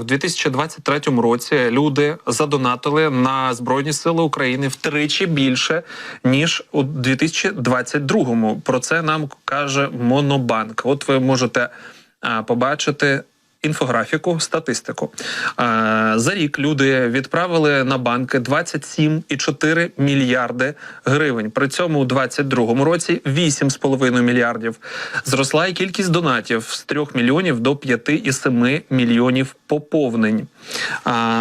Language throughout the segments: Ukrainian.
В 2023 році люди задонатили на збройні сили України втричі більше ніж у 2022. Про це нам каже Монобанк. От ви можете побачити. Інфографіку, статистику Е, за рік люди відправили на банки 27,4 мільярди гривень. При цьому у 2022 році 8,5 мільярдів. Зросла і кількість донатів з 3 мільйонів до 5,7 мільйонів поповнень.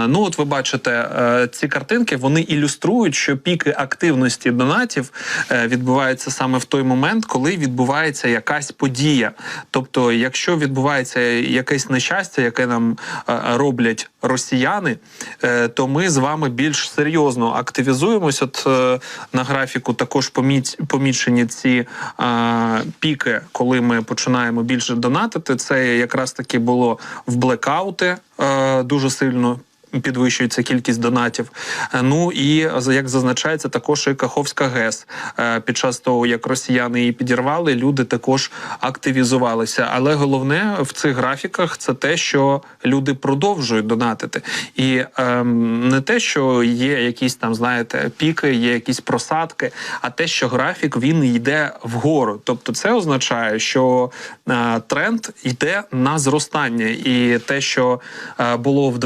Ну, от ви бачите, е, ці картинки вони ілюструють, що піки активності донатів е, відбуваються саме в той момент, коли відбувається якась подія. Тобто, якщо відбувається якесь нещастя, яке нам е, роблять росіяни, е, то ми з вами більш серйозно активізуємось. От е, на графіку також поміч, помічені ці е, піки, коли ми починаємо більше донатити. Це якраз таки було в блекаути е, дуже сильно. Підвищується кількість донатів. Е, Ну і як зазначається, також і Каховська ГЕС Е, під час того, як росіяни її підірвали, люди також активізувалися. Але головне в цих графіках це те, що люди продовжують донатити, і ем, не те, що є якісь там, знаєте, піки, є якісь просадки, а те, що графік він йде вгору. Тобто, це означає, що е, тренд йде на зростання, і те, що е, було в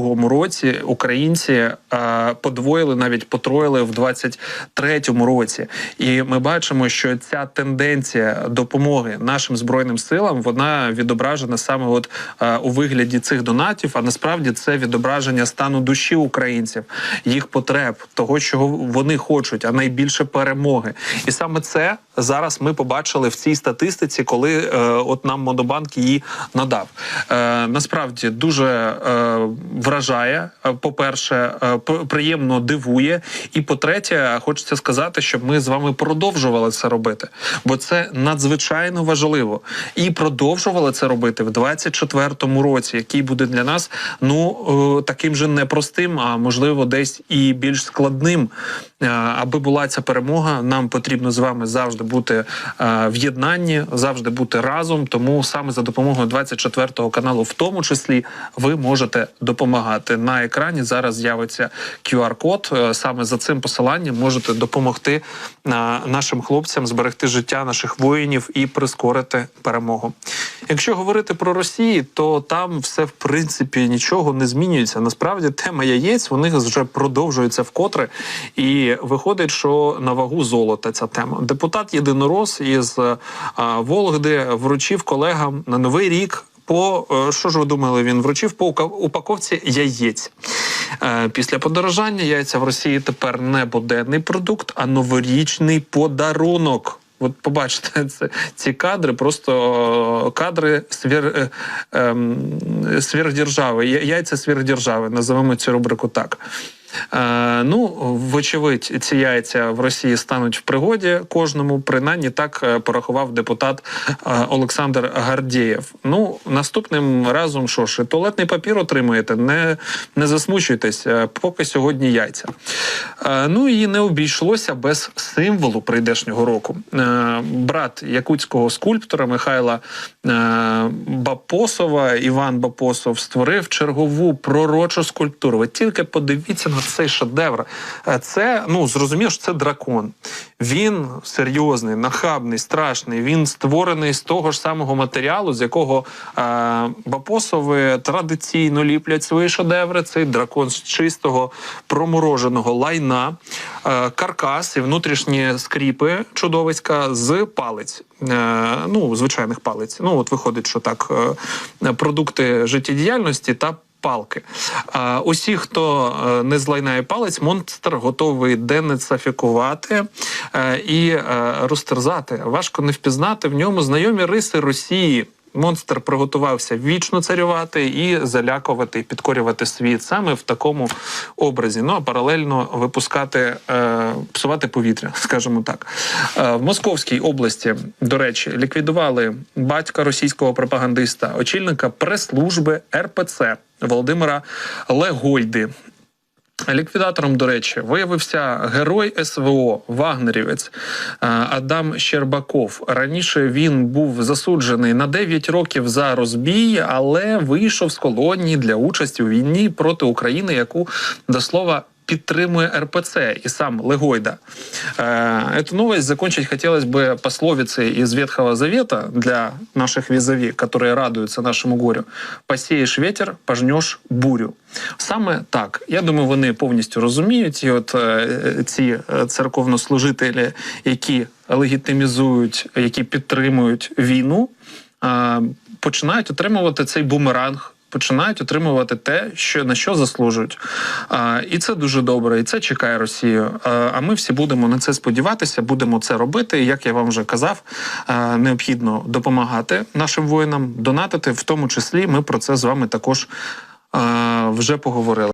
22-му році, українці е, подвоїли, навіть потроїли в 23-му році. І ми бачимо, що ця тенденція допомоги нашим збройним силам вона відображена саме от е, у вигляді цих донатів. А насправді це відображення стану душі українців, їх потреб, того, чого вони хочуть, а найбільше перемоги. І саме це зараз ми побачили в цій статистиці, коли е, от нам Монобанк її надав. Е, насправді дуже е, вражає. Е, По-перше, е, приємно дивує. І по-третє, хочеться сказати, щоб ми з вами продовжували це робити, бо це надзвичайно важливо. І продовжували це робити в 24-му році, який буде для нас ну е, таким же непростим, а можливо, десь і більш складним. Аби була ця перемога, нам потрібно з вами завжди бути в єднанні, завжди бути разом. Тому саме за допомогою 24 каналу, в тому числі, ви можете допомагати. На екрані зараз з'явиться QR-код. Е, Саме за цим посиланням можете допомогти е, нашим хлопцям зберегти життя наших воїнів і прискорити перемогу. Якщо говорити про Росію, то там все в принципі нічого не змінюється. Насправді тема яєць вони вже продовжується вкотре, і виходить, що на вагу золота ця тема. Депутат єдинорос із а, Вологди вручив колегам на новий рік. По е, що ж ви думали, він вручив по упаковці яєць. Е, Після подорожання яйця в Росії тепер не буденний продукт, а новорічний подарунок. От побачите це ці кадри, просто е, кадри свір, ем, сверхдержави, яйця сверхдержави, називаємо цю рубрику так. Е, ну, вочевидь, ці яйця в Росії стануть в пригоді кожному. Принаймні так е, порахував депутат е, Олександр Гардієв. Ну, наступним разом що ж, туалетний папір отримуєте, не, не засмучуйтесь, поки сьогодні яйця. Ну і не обійшлося без символу прийдешнього року. Брат якутського скульптора Михайла Бапосова, Іван Бапосов, створив чергову пророчу скульптуру. Ви тільки подивіться на цей шедевр. Е, Це ну зрозуміло, що це дракон. Він серйозний, нахабний, страшний. Він створений з того ж самого матеріалу, з якого е, Бапосови традиційно ліплять свої шедеври. Цей дракон з чистого промороженого лайна, е, каркас і внутрішні скріпи чудовиська з палець. Е, ну, звичайних палець. Ну, от виходить, що так, е, продукти життєдіяльності та палки. А, усі, хто е, не злайнає палець, монстр готовий денацифікувати е, і е, розтерзати. Важко не впізнати в ньому знайомі риси Росії. Монстр приготувався вічно царювати і залякувати, і підкорювати світ саме в такому образі. Ну а паралельно випускати, е, псувати повітря, скажімо так. Е, в Московській області, до речі, ліквідували батька російського пропагандиста, очільника прес-служби РПЦ Володимира Легойди. Ліквідатором, до речі, виявився герой СВО Вагнерівець е, Адам Щербаков. Раніше він був засуджений на 9 років за розбій, але вийшов з колонії для участі у війні проти України, яку до слова Підтримує РПЦ и сам Легойда. Э, Эту новость закончить хотелось бы пословицей из Ветхого Завета для наших визави, которые радуются нашему горю. «Посеєш ветер, пожнеш бурю». Саме так. Я думаю, вони повністю розуміють. І от е, ці е, церковнослужителі, які легітимізують, які підтримують війну, е, починають отримувати цей бумеранг. Починають отримувати те, що на що заслужують, а, і це дуже добре, і це чекає Росію. А, ми всі будемо на це сподіватися, будемо це робити. І, Як я вам вже казав, необхідно допомагати нашим воїнам, донатити. В тому числі ми про це з вами також вже поговорили.